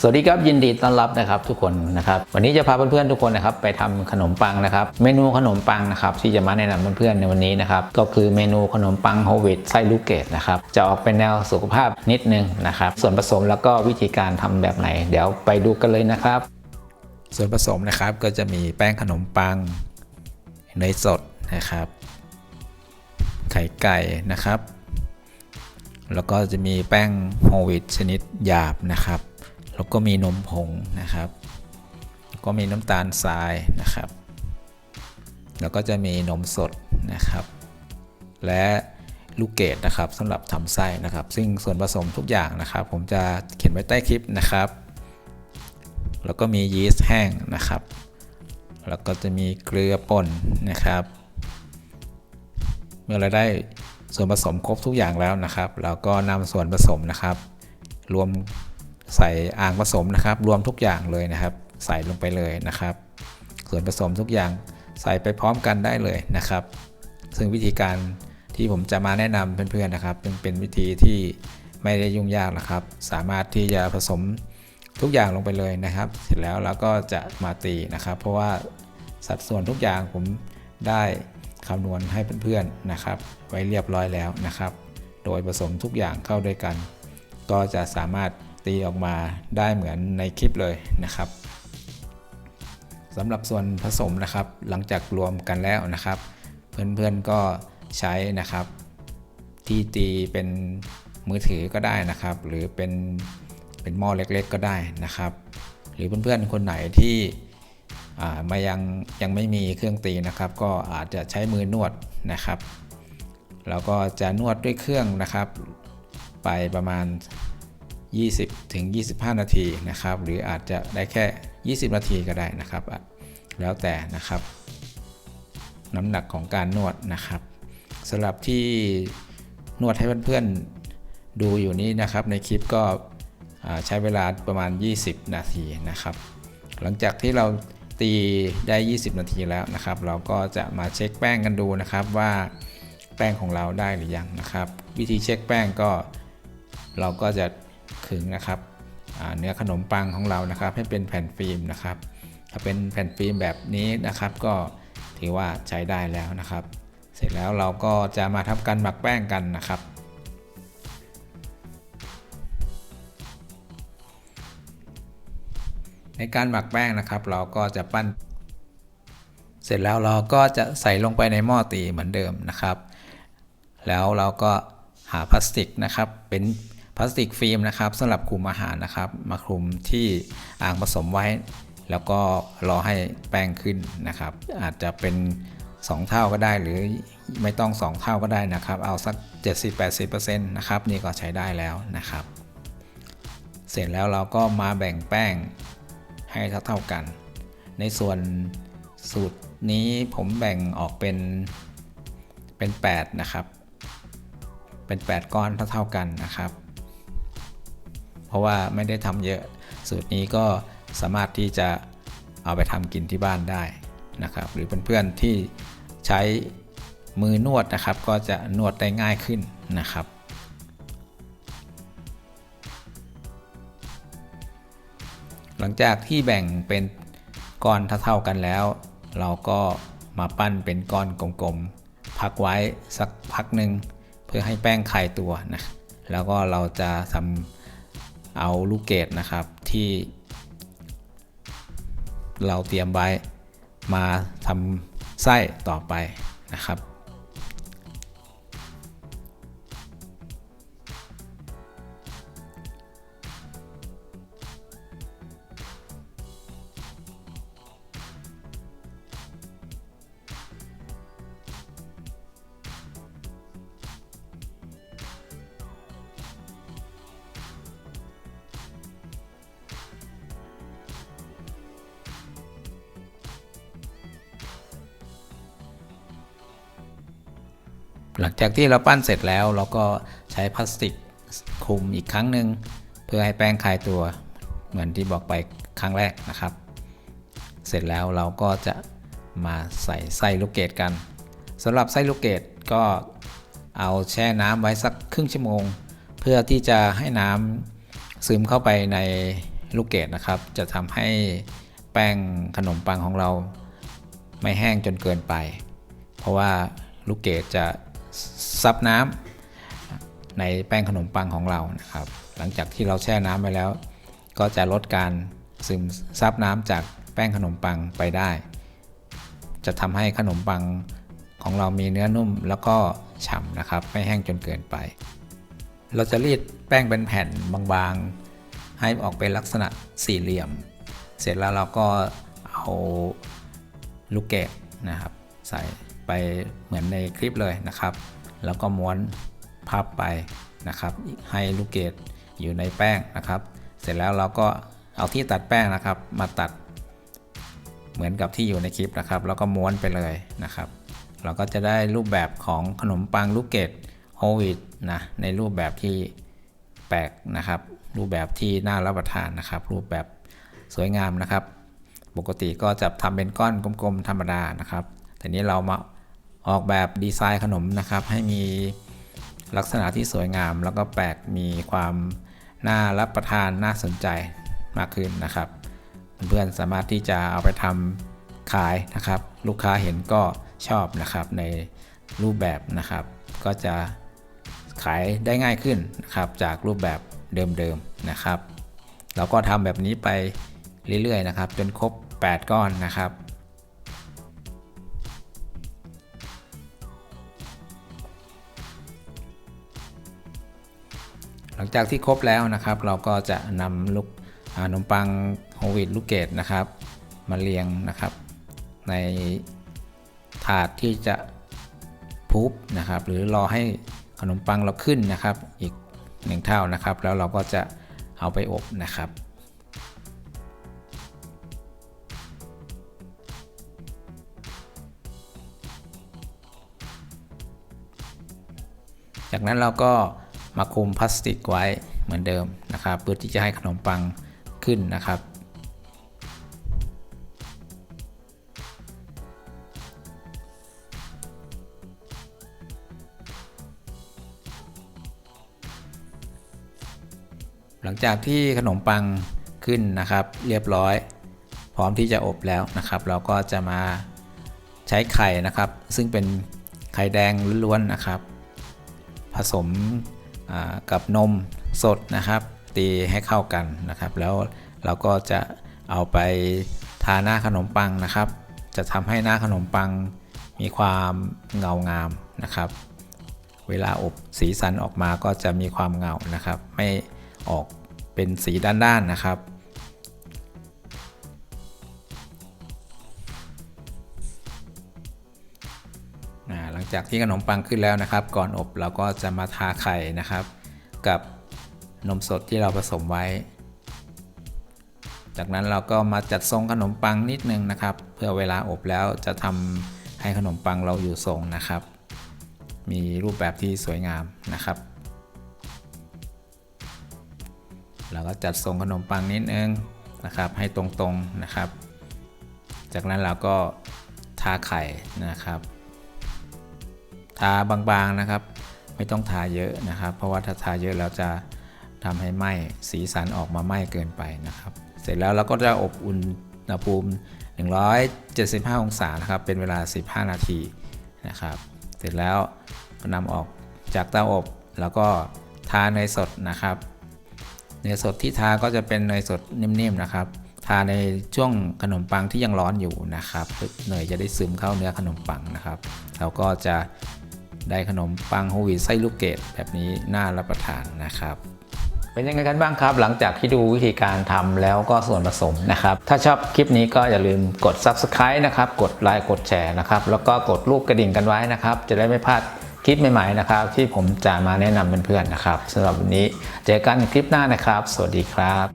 สวัสดีครับยินดีต้อนรับนะครับทุกคนนะครับวันนี้จะพาเพื่อนๆทุกคนนะครับไปทำขนมปังนะครับ เมนูขนมปังนะครับที่จะมาแนะนำเพื่อนๆในวันนี้นะครับก็คือเมนูขนมปังโฮลวีตไส้ลูกเกดนะครับจะออกเป็นแนวสุขภาพนิดนึงนะครับส่วนผสมแล้วก็วิธีการทำแบบไหน เดี๋ยวไปดูกันเลยนะครับ ส่วนผสมนะครับก็จะมีแป้งขนมปังเนยสดนะครับ ไข่ไก่นะครับ แล้วก็จะมีแป้งโฮลวีตชนิดหยาบนะครับ แล้วก็มีนมผงนะครับ ก็มีน้ำตาลทรายนะครับ แล้วก็จะมีนมสดนะครับ และลูกเกดนะครับสำหรับทำไส้นะครับ ซึ่งส่วนผสมทุกอย่างนะครับ ผมจะเขียนไว้ใต้คลิปนะครับ แล้วก็มียีสต์แห้งนะครับ แล้วก็จะมีเกลือป่นนะครับ เมื่อเราได้ส่วนผสมครบทุกอย่างแล้วนะครับ เราก็นำส่วนผสมนะครับ รวม ใส่อ่างผสมนะครับ รวมทุกอย่างเลยนะครับ ใส่ลงไปเลยนะครับ ส่วนผสมทุกอย่างใส่ไปพร้อมกันได้เลยนะครับ ซึ่งวิธีการที่ผมจะมาแนะนำเพื่อนๆนะครับเป็นเป็นวิธีที่ไม่ได้ยุ่งยากนะครับ สามารถที่จะผสมทุกอย่างลงไปเลยนะครับ เสร็จแล้วเราก็จะมาตีนะครับ เพราะว่าสัดส่วนทุกอย่างผมได้คำนวณให้เพื่อนๆนะครับ ไว้เรียบร้อยแล้วนะครับ โดยผสมทุกอย่างเข้าด้วยกัน ก็จะสามารถ ตีออกมาได้เหมือนในคลิปเลยนะครับสำหรับส่วนผสมนะครับหลังจากรวมกันแล้วนะครับ เพื่อนๆก็ใช้นะครับ ที่ตีเป็นมือถือก็ได้นะครับ หรือเป็นเป็นหม้อเล็กๆ ก็ได้นะครับ หรือเพื่อนๆคนไหนที่อ่ามายังยังไม่มีเครื่องตีนะครับ ก็อาจจะใช้มือนวดนะครับ แล้วก็จะนวดด้วยเครื่องนะครับ ไปประมาณ 20ถึง25 นาทีนะครับ หรืออาจจะได้แค่ 20 นาทีก็ได้นะครับ แล้วแต่นะครับ น้ำหนักของการนวดนะครับสำหรับที่นวดให้เพื่อนๆดูอยู่นี้นะครับ ในคลิปก็ใช้เวลาประมาณ 20 นาทีนะครับ หลังจากที่เราตีได้ 20 นาทีแล้วนะครับ เราก็จะมาเช็คแป้งกันดูนะครับว่าแป้งของเราได้หรือยังนะครับ วิธีเช็คแป้งก็เราก็จะ ขึงนะครับเนื้อขนมปังของเรานะครับ ให้เป็นแผ่นฟิล์มนะครับ ถ้าเป็นแผ่นฟิล์มแบบนี้นะครับ ก็ถือว่าใช้ได้แล้วนะครับ เสร็จแล้วเราก็จะมาทำการหมักแป้งกันนะครับ ในการหมักแป้งนะครับ เราก็จะปั้น เสร็จแล้วเราก็จะใส่ลงไปในหม้อตีเหมือนเดิมนะครับ แล้วเราก็หาพลาสติกนะครับเป็น พลาสติกฟิล์มนะครับสำหรับคลุมอาหารนะครับ มาคลุมที่อ่างผสมไว้ แล้วก็รอให้แป้งขึ้นนะครับ อาจจะเป็น 2 เท่าก็ได้หรือไม่ต้อง 2 เท่าก็ได้นะครับ เอาสัก 70-80%นะครับนี่ก็ใช้ได้แล้วนะครับ เสร็จแล้วเราก็มาแบ่งแป้งให้เท่าๆกัน ในส่วนสูตรนี้ผมแบ่งออกเป็นเป็น 8 นะครับ เป็น 8 ก้อนเท่าๆกันนะครับ ราะว่าไม่ได้ทำเยอะ สูตรนี้ก็สามารถที่จะเอาไปทำกินที่บ้านได้นะครับ หรือเพื่อนๆที่ใช้มือนวดนะครับ ก็จะนวดได้ง่ายขึ้นนะครับหลังจากที่แบ่งเป็นก้อนเท่าๆกันแล้ว เราก็มาปั้นเป็นก้อนกลมๆ พักไว้สักพักหนึ่งเพื่อให้แป้งคลายตัวนะแล้วก็เราจะทำ เอาลูกเกดนะครับที่เราเตรียมไว้มาทำไส้ต่อไปนะครับ หลังจากที่เราปั้นเสร็จแล้วเราก็ใช้พลาสติกคลุมอีกครั้งหนึ่งเพื่อให้แป้งคลายตัวเหมือนที่บอกไปครั้งแรกนะครับ เสร็จแล้วเราก็จะมาใส่ไส้ลูกเกดกันสำหรับไส้ลูกเกดก็เอาแช่น้ำไว้สักครึ่งชั่วโมง เพื่อที่จะให้น้ำซึมเข้าไปในลูกเกดนะครับ จะทำให้แป้งขนมปังของเราไม่แห้งจนเกินไป เพราะว่าลูกเกดจะ ซับน้ำในแป้งขนมปังของเรานะครับ หลังจากที่เราแช่น้ำไปแล้ว ก็จะลดการซึมซับน้ำจากแป้งขนมปังไปได้ จะทำให้ขนมปังของเรามีเนื้อนุ่มแล้วก็ฉ่ำนะครับ ไม่แห้งจนเกินไป เราจะรีดแป้งเป็นแผ่นบางๆ ให้ออกเป็นลักษณะสี่เหลี่ยม เสร็จแล้วเราก็เอาลูกเกดนะครับ ใส่ ไปเหมือนในคลิปเลยนะครับ แล้วก็ม้วนพับไปนะครับ ให้ลูกเกดอยู่ในแป้งนะครับ เสร็จแล้วเราก็เอาที่ตัดแป้งนะครับ มาตัดเหมือนกับที่อยู่ในคลิปนะครับ แล้วก็ม้วนไปเลยนะครับ เราก็จะได้รูปแบบของขนมปังลูกเกดโฮวีตนะในรูปแบบที่แปลกนะครับ รูปแบบที่น่ารับประทานนะครับ รูปแบบสวยงามนะครับ ปกติก็จะทำเป็นก้อนกลมๆธรรมดานะครับ แต่นี้เรามา ออกแบบดีไซน์ขนมนะครับ ให้มีลักษณะที่สวยงาม แล้วก็แปลกมีความน่ารับประทานน่าสนใจมากขึ้นนะครับ เพื่อนๆสามารถที่จะเอาไปทำขายนะครับ ลูกค้าเห็นก็ชอบนะครับในรูปแบบนะครับ ก็จะขายได้ง่ายขึ้นนะครับจากรูปแบบเดิมๆนะครับ เราก็ทำแบบนี้ไปเรื่อยๆนะครับ จนครบ 8 ก้อนนะครับ หลังจากที่ครบแล้วนะครับ เราก็จะนำลูกขนมปังโฮวีตลูกเกดนะครับ มาเรียงนะครับ ในถาดที่จะพุบนะครับ หรือรอให้ขนมปังเราขึ้นนะครับ อีกหนึ่งเท่านะครับ แล้วเราก็จะเอาไปอบนะครับจากนั้นเราก็ มาคลุมพลาสติกไว้เหมือนเดิมนะครับเพื่อที่จะให้ขนมปังขึ้นนะครับ หลังจากที่ขนมปังขึ้นนะครับ เรียบร้อย พร้อมที่จะอบแล้วนะครับ เราก็จะมาใช้ไข่นะครับ ซึ่งเป็นไข่แดงล้วนๆนะครับ ผสม กับนมสดนะครับ ตีให้เข้ากันนะครับ แล้วเราก็จะเอาไปทาหน้าขนมปังนะครับ จะทำให้หน้าขนมปังมีความเงางามนะครับ เวลาอบสีสันออกมาก็จะมีความเงานะครับ ไม่ออกเป็นสีด้านๆนะครับ จากที่ขนมปังขึ้นแล้วนะครับ ก่อนอบเราก็จะมาทาไข่นะครับ กับนมสดที่เราผสมไว้ จากนั้นเราก็มาจัดทรงขนมปังนิดนึงนะครับ เพื่อเวลาอบแล้วจะทำให้ขนมปังเราอยู่ทรงนะครับ มีรูปแบบที่สวยงามนะครับ เราก็จัดทรงขนมปังนิดนึงนะครับ ให้ตรงๆนะครับ จากนั้นเราก็ทาไข่นะครับ ทาบางๆนะครับ ไม่ต้องทาเยอะนะครับ เพราะว่าถ้าทาเยอะเราจะทำให้ไหม้สีสันออกมาไหม้เกินไปนะครับ เสร็จแล้วเราก็จะอบอุ่นอุณหภูมิ 175 องศานะครับ เป็นเวลา 15 นาทีนะครับ เสร็จแล้วก็นำออกจากเตาอบแล้วก็ทาเนยสดนะครับเนยสดที่ทาก็จะเป็นเนยสดนิ่มๆนะครับ ทาในช่วงขนมปังที่ยังร้อนอยู่นะครับเนยจะได้ซึมเข้าเนื้อขนมปังนะครับ เราก็จะ ได้ขนมปังโฮวีไส้ลูกเกดแบบนี้น่ารับประทานนะครับเป็นยังไงกันบ้างครับ หลังจากที่ดูวิธีการทำแล้วก็ส่วนผสมนะครับ ถ้าชอบคลิปนี้ก็อย่าลืมกด Subscribe นะครับ กดไลค์กดแชร์นะครับ แล้วก็กดรูปกระดิ่งกันไว้นะครับ จะได้ไม่พลาดคลิปใหม่ๆนะครับ ที่ผมจะมาแนะนำเพื่อนๆนะครับสำหรับวันนี้เจอกันคลิปหน้านะครับ สวัสดีครับ